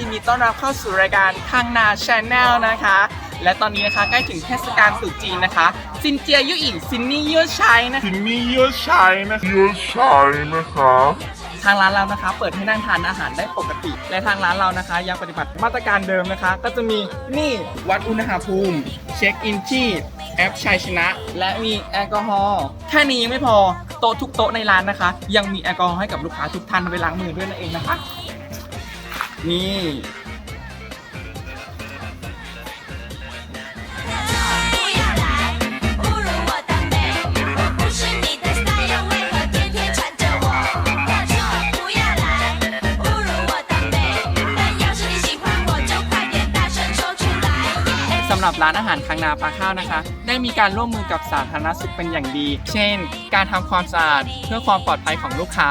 ยินดีต้อนรับเข้าสู่รายการทางนาชแนลนะคะ และตอนนี้นะคะใกล้ถึงเทศกาลตรุษจีนนะคะ ซินเจียยุ่อิงซินนี่ยั่วชัยนะคะสินนี่เยอะใช้นะเยอะใช้นะคะทางร้านเรานะคะ เปิดให้นั่งทานอาหารได้ปกติ และทางร้านเรานะคะ ยังปฏิบัติมาตรการเดิมนะคะ ก็จะมีนี่วัดอุณหภูมิ เช็คอินที่แอปชัยชนะ และมีแอลกอฮอล์แค่นี้ยังไม่พอโต๊ะทุกโต๊ะในร้านนะคะ ยังมีแอลกอฮอล์ให้กับลูกค้าทุกท่านไปล้างมือด้วยนั่นเองนะคะ นี่ 不要来侮辱我的美，我不是你的 style，为何天天缠着我？我说不要来侮辱我的美，但要是你喜欢我，就快点大声说出来。 สำหรับร้านอาหารคางนาปลาข้าวนะคะ ได้มีการร่วมมือกับสาธารณสุขเป็นอย่างดี เช่น การทำความสะอาดเพื่อความปลอดภัยของลูกค้า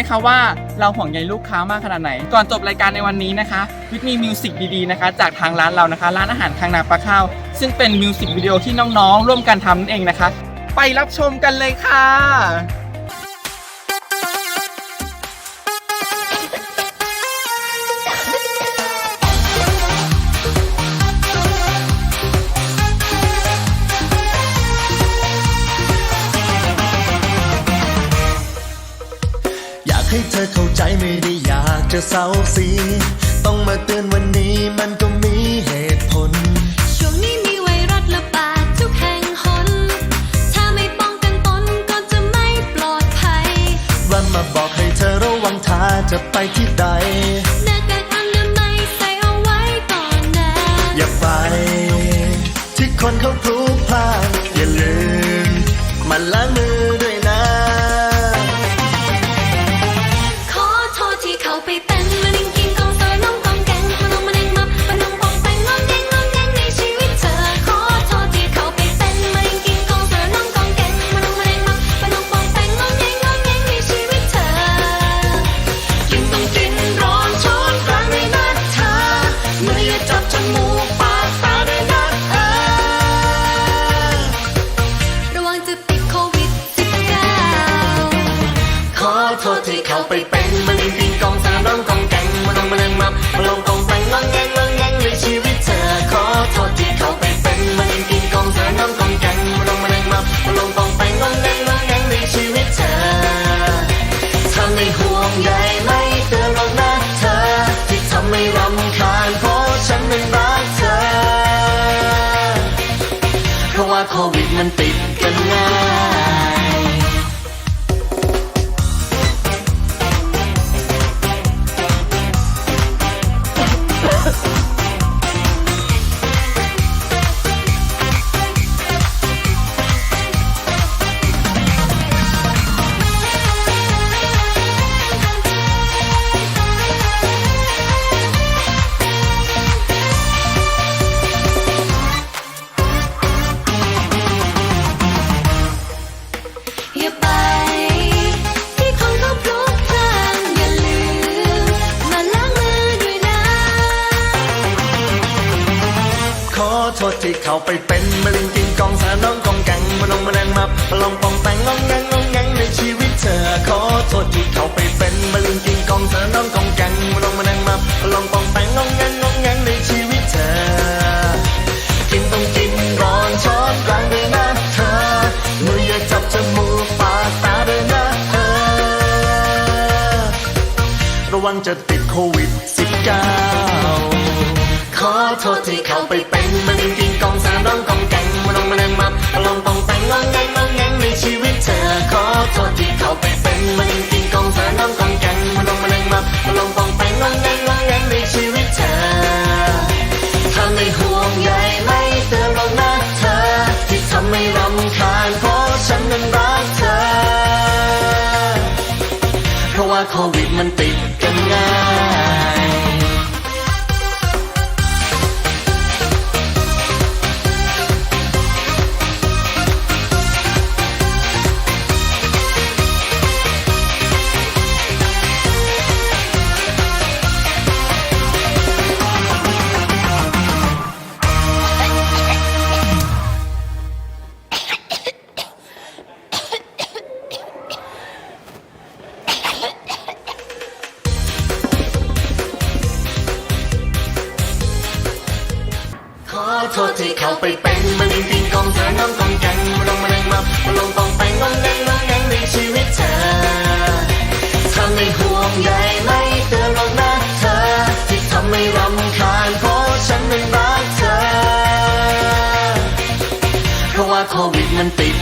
มคะว่าเราห่วงใยลูกค้ามากขนาดไหน ก่อนจบรายการในวันนี้นะคะ วิทมีมิวสิกดีๆนะคะ จากทางร้านเรานะคะ ร้านอาหารคางนาปลาข้าว ซึ่งเป็นมิวสิกวิดีโอที่น้องๆ ร่วมกันทำนั่นเองนะคะ ไปรับชมกันเลยค่ะ อยากจะเศร้าสีต้องมาเตือนวันนี้มันก็มีเหตุผล ช่วงนี้มีไวรัสระบาดทุกแห่งหน ถ้าไม่ป้องกันตนก็จะไม่ปลอดภัย วันมาบอกให้เธอระวังถ้าจะไปที่ โควิดมันติดกันง่าย โทษที่เข้าไปเป็นมะลิงกินกองสาน้องกองกังมาลงมาแดงมาลองปองแตงงองงงงองงงในชีวิตเธอขอโทษที่เข้าไปเป็นมะลิงกินกองสาน้องกองกังมาลงมาแดงมาลองปองแตงงองงงงองงงในชีวิตเธอ กินต้องกินร้อนช้อนกลางด้วยนะเธอมืออย่าจับจมูกปากตาด้วยนะเธอระวังจะติดโควิด -19 ขอโทษที่เขาไปเป็นมันจริงกองสารร้องกองแกงมาลองมาแรงมาลองปองแปงงองแงงงองแงงในชีวิตเธอ ขอโทษที่เขาไปเป็นมันจริงกองสารร้องกองแกงมาลองมาแรงมาลองปองแปงงองแงงงองแงงในชีวิตเธอถ้าไม่ห่วงใยไม่เตือนหรอกนะเธอ ที่ทำให้รำคาญเพราะฉันนั้น โทษที่เขาไปเป็นมันจริงกองเธอน้องกองแกงมาลงมาแรงมามาลงกองไปงองแงงงองแงงในชีวิตเธอถ้าไม่ห่วงใยไม่เตือนหรอกนะเธอ ที่ทำให้รำคาญเพราะฉันนั้นรักเธอ เพราะว่าโควิดมันติด